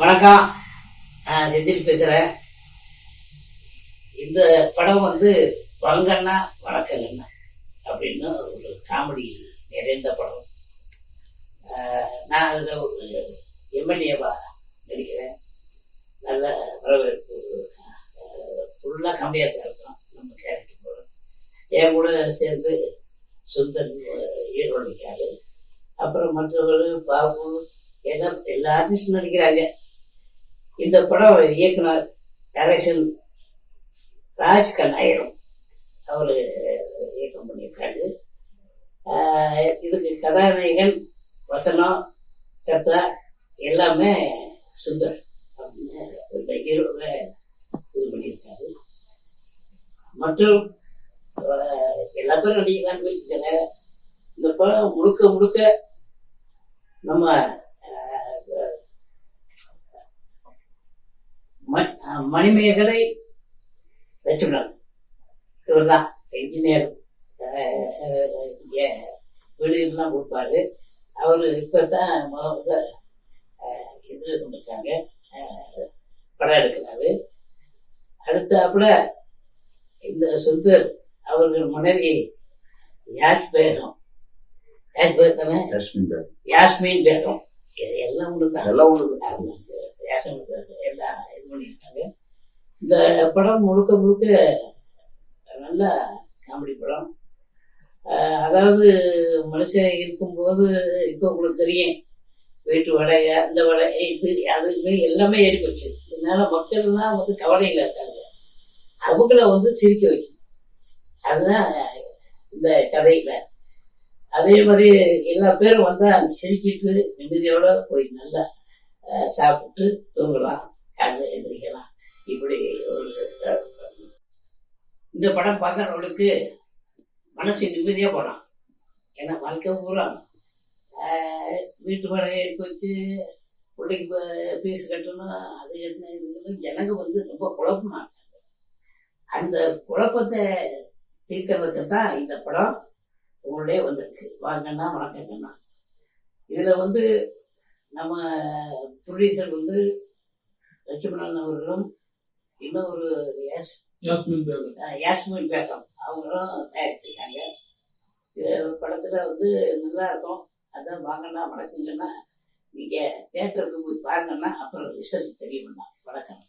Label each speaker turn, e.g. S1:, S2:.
S1: வணக்கம். நான் செந்தில் பேசுகிறேன் இந்த படம் வந்து வங்கண்ணா வணக்கங்கண்ணா அப்படின்னு ஒரு காமெடி நிறைந்த படம். நான் அதில் ஒரு எம்எல்ஏவா நடிக்கிறேன். நல்ல வரவேற்பு. ஃபுல்லாக கம்மியாக தான் இருக்கும் நம்ம கேரக்டர் கூட என் கூட சேர்ந்து சுந்தர் ஈரோடு நிற்காரு அப்புறம் மற்றவர்கள் பாபு எல்லாம் எல்லா ஆர்டிஸ்டும் நடிக்கிறாங்க. இந்த படம் இயக்குனர் நரேசன் ராஜ் கண்ணாயிரம் அவர் இயக்கம் பண்ணியிருக்காரு. இதுக்கு கதாநாயகன் வசனம் கர்த்தா எல்லாமே சுந்தர் அப்படின்னு இந்த ஹீரோவை இது பண்ணியிருக்காரு. மற்றும் எல்லா பேரும் நடிக்கலான்னு இந்த படம் முழுக்க முழுக்க நம்ம மணிமேகலை லட்சுமணன் இவர் தான் இன்ஜினியர் வீடு எல்லாம் கொடுப்பாரு. அவர் இப்போ தான் இது பண்ணிருக்காங்க. ஆஹ், படம் எடுக்கிறாரு. அடுத்தாப்புல இந்த சுந்தர் அவர்கள் மனைவி யாஜ் பேகம். யாஜ் பேகம் தானே
S2: லட்சுமி பேர்
S1: யாஸ்மின் பேகம். எல்லாம் ஒன்று தான்
S2: எல்லாம் ஒன்று
S1: யாஸ்மின் பேகம். இந்த படம் முழுக்க முழுக்க நல்ல காமெடி படம். அதாவது மனுஷன் இருக்கும்போது இப்போ உங்களுக்கு தெரியும் வீட்டு வடையை அந்த வடை இது அது இது எல்லாமே ஏறி போச்சு. இதனால மக்கள்லாம் வந்து கவலையில் இருக்காங்க. அவங்கள வந்து சிரிக்க வைக்கணும் அதுதான் இந்த கதையில். அதே மாதிரி எல்லா பேரும் வந்தால் சிரிச்சிட்டு நிம்மதியோடு போய் நல்லா சாப்பிட்டு தூங்கலாம். இந்த படம் பார்க்குறவங்களுக்கு மனசு நிம்மதியாக போகலாம் ஏன்னா வாழ்க்கை பூரா வீட்டு வாடகை எடுத்து வச்சு பிள்ளைக்கு ஃபீஸ் கட்டணும் அது கட்டணும் இது கட்டணும் எனக்கு வந்து ரொம்ப குழப்பமாக இருக்காங்க அந்த குழப்பத்தை தீர்க்கறதுக்கு தான் இந்த படம் உங்களுடைய வந்திருக்கு. வாங்கண்ணா வணக்கங்கண்ணா. இதில் வந்து நம்ம ப்ரொடியூசர் வந்து லட்சுமணன் அவர்களும் இன்னொரு யாஸ்
S3: யாஸ்மின் பேகம்.
S1: யாஸ்மின் பேகம். அவங்களும் தயாரிச்சிருக்காங்க. படத்தில் வந்து நல்லா இருக்கும். அதான் வாங்கண்ணா வணக்கங்கன்னா நீங்கள் தேட்டருக்கு போய் பாருங்கன்னா அப்புறம் ரிசல்ட் தெரியும்னா வணக்கம்